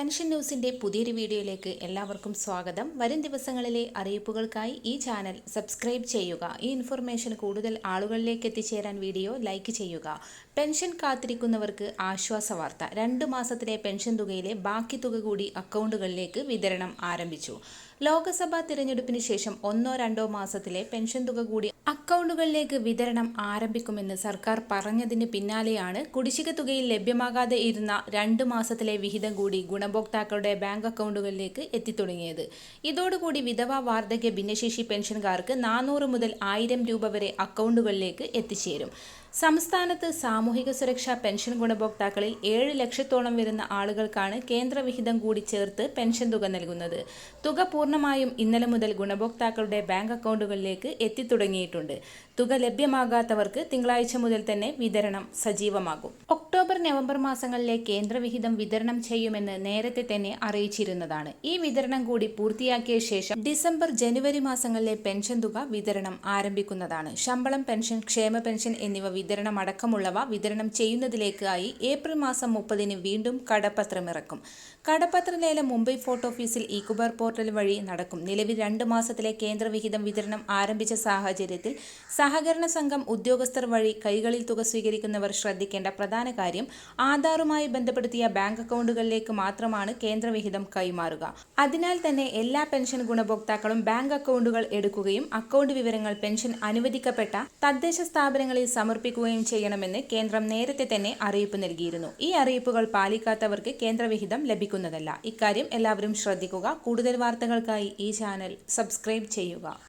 Pension ന്യൂസിന്റെ പുതിയൊരു വീഡിയോയിലേക്ക് എല്ലാവർക്കും സ്വാഗതം. വരും ദിവസങ്ങളിലെ അറിയിപ്പുകൾക്കായി ഈ ചാനൽ സബ്സ്ക്രൈബ് ചെയ്യുക. ഈ ഇൻഫർമേഷൻ കൂടുതൽ ആളുകളിലേക്ക് എത്തിച്ചേരാൻ വീഡിയോ ലൈക്ക് ചെയ്യുക. പെൻഷൻ കാത്തിരിക്കുന്നവർക്ക് ആശ്വാസ വാർത്ത രണ്ട് മാസത്തിലെ പെൻഷൻ തുകയിലെ ബാക്കി തുക കൂടി അക്കൗണ്ടുകളിലേക്ക് വിതരണം ആരംഭിച്ചു. ലോക്സഭാ തിരഞ്ഞെടുപ്പിന് ശേഷം ഒന്നോ രണ്ടോ മാസത്തിലെ പെൻഷൻ തുക കൂടി അക്കൗണ്ടുകളിലേക്ക് വിതരണം ആരംഭിക്കുമെന്ന് സർക്കാർ പറഞ്ഞതിന് പിന്നാലെയാണ് കുടിശ്ശിക തുകയിൽ ലഭ്യമാകാതെ ഇരുന്ന രണ്ട് മാസത്തിലെ വിഹിതം കൂടി ഗുണഭോക്താക്കളുടെ ബാങ്ക് അക്കൗണ്ടുകളിലേക്ക് എത്തിത്തുടങ്ങിയത്. ഇതോടുകൂടി വിധവ വാർദ്ധക്യ ഭിന്നശേഷി പെൻഷൻകാർക്ക് നാനൂറ് മുതൽ ആയിരം രൂപ വരെ അക്കൗണ്ടുകളിലേക്ക് എത്തിച്ചേരും. സംസ്ഥാനത്ത് സാമൂഹിക സുരക്ഷാ പെൻഷൻ ഗുണഭോക്താക്കളിൽ ഏഴ് ലക്ഷത്തോളം വരുന്ന ആളുകൾക്കാണ് കേന്ദ്രവിഹിതം കൂടി ചേർത്ത് പെൻഷൻ തുക നൽകുന്നത്. തുക പൂർണമായും ഇന്നലെ മുതൽ ഗുണഭോക്താക്കളുടെ ബാങ്ക് അക്കൗണ്ടുകളിലേക്ക് എത്തിത്തുടങ്ങിയിട്ടുണ്ട്. തുക ലഭ്യമാകാത്തവർക്ക് തിങ്കളാഴ്ച മുതൽ തന്നെ വിതരണം സജീവമാകും. ഒക്ടോബർ നവംബർ മാസങ്ങളിലെ കേന്ദ്രവിഹിതം വിതരണം ചെയ്യുമെന്ന് നേരത്തെ തന്നെ അറിയിച്ചിരുന്നതാണ്. ഈ വിതരണം കൂടി പൂർത്തിയാക്കിയ ശേഷം ഡിസംബർ ജനുവരി മാസങ്ങളിലെ പെൻഷൻ തുക വിതരണം ആരംഭിക്കുന്നതാണ്. ശമ്പളം പെൻഷൻ ക്ഷേമ പെൻഷൻ എന്നിവ വിതരണം അടക്കമുള്ളവ വിതരണം ചെയ്യുന്നതിലേക്കായി ഏപ്രിൽ മാസം മുപ്പതിന് വീണ്ടും കടപ്പത്രമിറക്കും. കടപ്പത്ര ലേലം മുംബൈ ഫോർട്ട് ഓഫീസിൽ ഇക്കുബർ പോർട്ടൽ വഴി നടക്കും. നിലവിൽ രണ്ട് മാസത്തിലെ കേന്ദ്രവിഹിതം വിതരണം ആരംഭിച്ച സാഹചര്യത്തിൽ സഹകരണ സംഘം ഉദ്യോഗസ്ഥർ വഴി കൈകളിൽ തുക സ്വീകരിക്കുന്നവർ ശ്രദ്ധിക്കേണ്ട പ്രധാന കാര്യം ആധാറുമായി ബന്ധപ്പെടുത്തിയ ബാങ്ക് അക്കൗണ്ടുകളിലേക്ക് മാത്രമാണ് കേന്ദ്രവിഹിതം കൈമാറുക. അതിനാൽ തന്നെ എല്ലാ പെൻഷൻ ഗുണഭോക്താക്കളും ബാങ്ക് അക്കൗണ്ടുകൾ എടുക്കുകയും അക്കൗണ്ട് വിവരങ്ങൾ പെൻഷൻ അനുവദിക്കപ്പെട്ട തദ്ദേശ സ്ഥാപനങ്ങളിൽ സമർപ്പിക്കുകയും ചെയ്യണമെന്ന് കേന്ദ്രം നേരത്തെ തന്നെ അറിയിപ്പ് നൽകിയിരുന്നു. ഈ അറിയിപ്പുകൾ പാലിക്കാത്തവർക്ക് കേന്ദ്രവിഹിതം ലഭിക്കുന്നതല്ല. ഇക്കാര്യം എല്ലാവരും ശ്രദ്ധിക്കുക. കൂടുതൽ വാർത്തകൾക്കായി ഈ ചാനൽ സബ്സ്ക്രൈബ് ചെയ്യുക.